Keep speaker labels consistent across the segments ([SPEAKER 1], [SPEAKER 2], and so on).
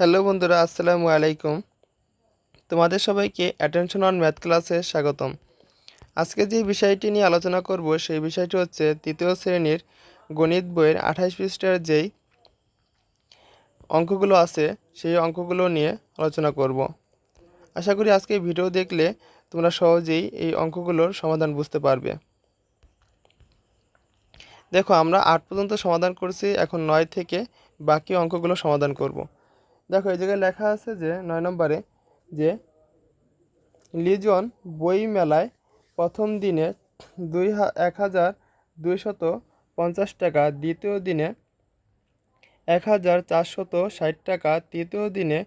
[SPEAKER 1] Hello বন্ধুরা, আসসালামু আলাইকুম। তোমাদের সবাইকে অ্যাটেনশন অন ম্যাথ ক্লাসে স্বাগতম। আজকে যে বিষয়টি নিয়ে আলোচনা করব, সেই বিষয়টি হচ্ছে তৃতীয় শ্রেণির গণিত বইয়ের আঠাশ পৃষ্ঠার যেই অঙ্কগুলো আছে, সেই অঙ্কগুলো নিয়ে আলোচনা করব। আশা করি আজকে ভিডিও দেখলে তোমরা সহজেই এই অঙ্কগুলোর সমাধান বুঝতে পারবে। দেখো, আমরা আট পর্যন্ত সমাধান করছি, এখন নয় থেকে বাকি অঙ্কগুলো সমাধান করব। দেখো, এই জায়গায় লেখা আছে যে, নয় নম্বরে, যে লিজন বই মেলায় প্রথম দিনে দুই এক হাজার দুইশত পঞ্চাশ টাকা, দ্বিতীয় দিনে এক হাজার চারশত ষাট টাকা, তৃতীয় দিনে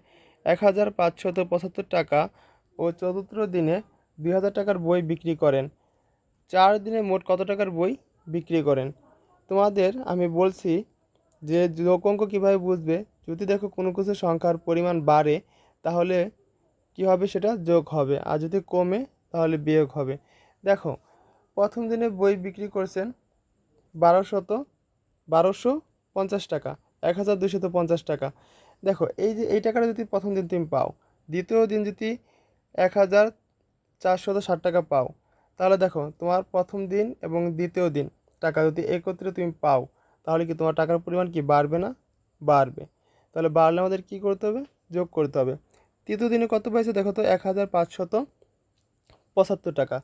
[SPEAKER 1] এক হাজার পাঁচশত পঁচাত্তর টাকা ও চতুর্থ দিনে দুই হাজার টাকার বই বিক্রি করেন। চার দিনে মোট কত টাকার বই বিক্রি করেন? তোমাদের, আমি বলছি যে যোগ অঙ্ক কীভাবে বুঝবে? যদি দেখো কোনো কিছু সংখ্যার পরিমাণ বাড়ে, তাহলে কী হবে সেটা? যোগ হবে। আর যদি কমে, তাহলে বিয়োগ হবে। দেখো, প্রথম দিনে বই বিক্রি করছেন বারোশত, বারোশো পঞ্চাশ টাকা এক হাজার দুশত পঞ্চাশ টাকা। দেখো, এই যে, এই টাকাটা যদি প্রথম দিন তুমি পাও, দ্বিতীয় দিন যদি এক হাজার চারশত ষাট টাকা পাও, তাহলে দেখো, তোমার প্রথম দিন এবং দ্বিতীয় দিন টাকা যদি একত্রে তুমি পাও, তাহলে কি তোমার টাকার পরিমাণ কি বাড়বে না? বাড়বে। তাহলে বাড়লে আমাদের কি করতে হবে? যোগ করতে হবে। তৃতীয় দিনে কত পাইছে? দেখো তো এক হাজার পাঁচশত পঁচাত্তর টাকা।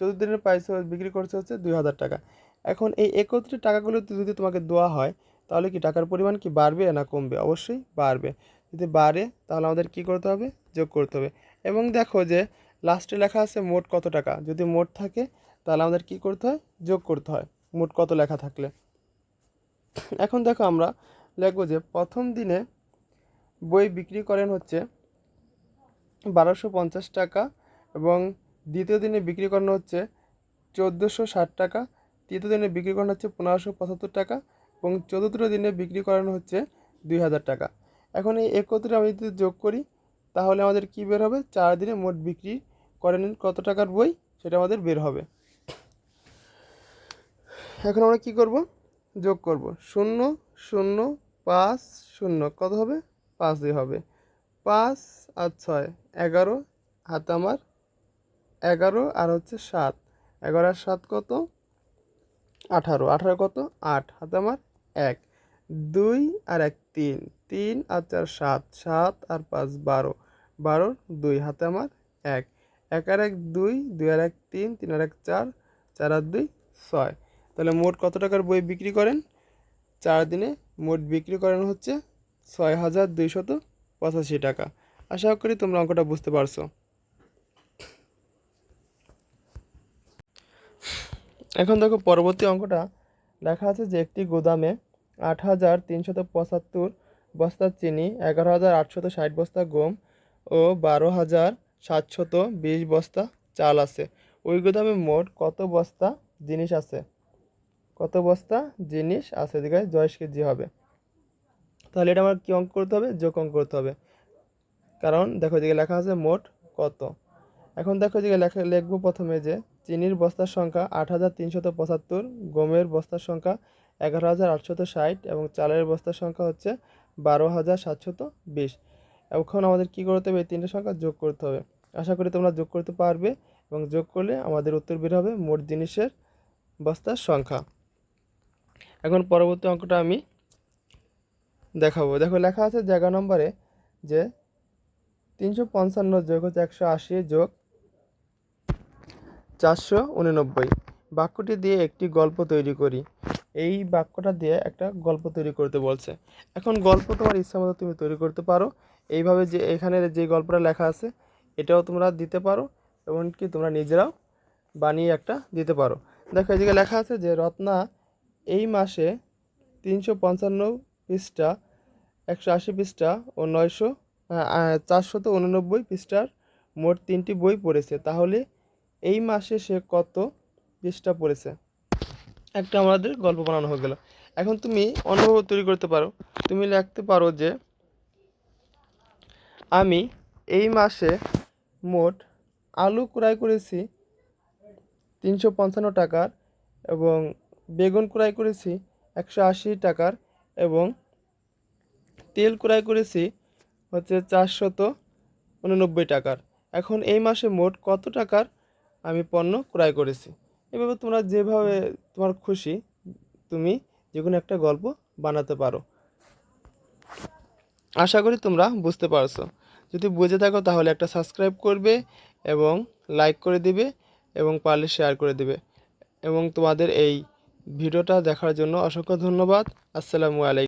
[SPEAKER 1] চতুর্থ দিনের পাইছে, বিক্রি করছে হচ্ছে দুই হাজার টাকা। এখন এই একত্রে টাকাগুলো যদি তোমাকে দেওয়া হয়, তাহলে কি টাকার পরিমাণ কি বাড়বে না কমবে? অবশ্যই বাড়বে। যদি বাড়ে, তাহলে আমাদের কি করতে হবে? যোগ করতে হবে। এবং দেখো যে লাস্টে লেখা আছে মোট কত টাকা? যদি মোট থাকে, তাহলে আমাদের কি করতে হয়? যোগ করতে হয়। মোট কত লেখা থাকলে। এখন দেখো আমরা লিখব যে, প্রথম দিনে বই বিক্রি করেন হচ্ছে বারোশো পঞ্চাশ টাকা এবং দ্বিতীয় দিনে বিক্রি করানো হচ্ছে চোদ্দোশো ষাট টাকা। তৃতীয় দিনে বিক্রি করানো হচ্ছে পনেরোশো পঁচাত্তর টাকা এবং চতুর্থ দিনে বিক্রি করানো হচ্ছে দুই হাজার টাকা। এখন এই একত্রে আমি যদি যোগ করি, তাহলে আমাদের কি বের হবে? চার দিনে মোট বিক্রি করেন কত টাকার বই? সেটা আমাদের বের হবে। এখন আমরা কি করব? যোগ করব। শূন্য শূন্য, পাঁচ, শূন্য। কত হবে? পাঁচ দিয়ে হবে। পাঁচ আর ছয়, এগারো, হাতে আমার এগারো আর হচ্ছে সাত। এগারো আর সাত কত? আঠারো। আঠারো কত? আট। হাতে আমার এক। দুই আর এক, তিন। তিন আর চার, সাত। সাত আর পাঁচ, বারো। বারো দুই, হাতে আমার এক। এক আর এক, দুই। দুই আর এক, তিন। তিন আর এক, চার। চার আর দুই, ছয়। তাহলে মোট কত টাকার বই বিক্রি করেন? চার দিনে মোট বিক্রি করেন হচ্ছে ছয় হাজার দুইশত পঁচাশি টাকা। আশা করি তোমরা অঙ্কটা বুঝতে পারছ। এখন দেখো পরবর্তী অঙ্কটা। লেখা আছে যে একটি গোদামে আট হাজার তিনশত পঁচাত্তর বস্তা চিনি, এগারো হাজার আটশত ষাট বস্তা গম ও বারো হাজার সাতশত বিশ বস্তা চাল আছে। ওই গোদামে মোট কত বস্তা জিনিস আছে? কত বস্তা জিনিস আছে? দিকে জয়শ কেজি হবে। তাহলে এটা আমার কী অঙ্ক করতে হবে? যোগ অঙ্ক করতে হবে। কারণ দেখো এদিকে লেখা আছে মোট কত। এখন দেখো এদিকে লেখা, লিখব প্রথমে যে চিনির বস্তার সংখ্যা আট হাজার তিনশত পঁচাত্তর, গমের বস্তার সংখ্যা এগারো হাজার আটশত ষাট এবং চালের বস্তার সংখ্যা হচ্ছে বারো হাজার সাতশত বিশ। এখন আমাদের কী করতে হবে? এই তিনটে সংখ্যা যোগ করতে হবে। আশা করি তোমরা যোগ করতে পারবে এবং যোগ করলে আমাদের উত্তর বের হবে মোট জিনিসের বস্তার সংখ্যা। এখন পরবর্তী অঙ্কটা আমি দেখাবো। দেখো লেখা আছে জায়গা নম্বরে যে তিনশো পঞ্চান্ন যোগ হচ্ছে একশো আশি যোগ চারশো উননব্বই। বাক্যটি দিয়ে একটি গল্প তৈরি করি। এই বাক্যটা দিয়ে একটা গল্প তৈরি করতে বলছে। এখন গল্প তোমার ইচ্ছা মতো তুমি তৈরি করতে পারো। এইভাবে যে এখানে যে গল্পটা লেখা আছে, এটাও তোমরা দিতে পারো এমনকি তোমরা নিজেরাও বানিয়ে একটা দিতে পারো। দেখো এদিকে লেখা আছে যে রত্না এই মাসে তিনশো পঞ্চান্ন পৃষ্ঠা একশো আশি পৃষ্ঠা ও নয়শো চারশত উননব্বই পৃষ্ঠার মোট তিনটি বই পড়েছে। তাহলে এই মাসে সে কত পৃষ্ঠা পড়েছে? একটা আমাদের গল্প বানানো হয়ে গেল। এখন তুমি অন্যভাবে তৈরি করতে পারো। তুমি লিখতে পারো যে আমি এই মাসে মোট আলু ক্রয় করেছি তিনশো পঞ্চান্ন টাকার এবং বেগুন ক্রয় করেছি একশো আশি টাকার এবং তেল ক্রয় করেছি হচ্ছে চারশত উননব্বই টাকার। এখন এই মাসে মোট কত টাকার আমি পণ্য ক্রয় করেছি? এভাবে তোমরা যেভাবে তোমার খুশি, তুমি যে কোনো একটা গল্প বানাতে পারো। আশা করি তোমরা বুঝতে পারছ। যদি বুঝে থাকো তাহলে একটা সাবস্ক্রাইব করবে এবং লাইক করে দিবে এবং পারলে শেয়ার করে দিবে। এবং তোমাদের এই ভিডিওটা দেখার জন্য অসংখ্য ধন্যবাদ। আসসালামু আলাইকুম।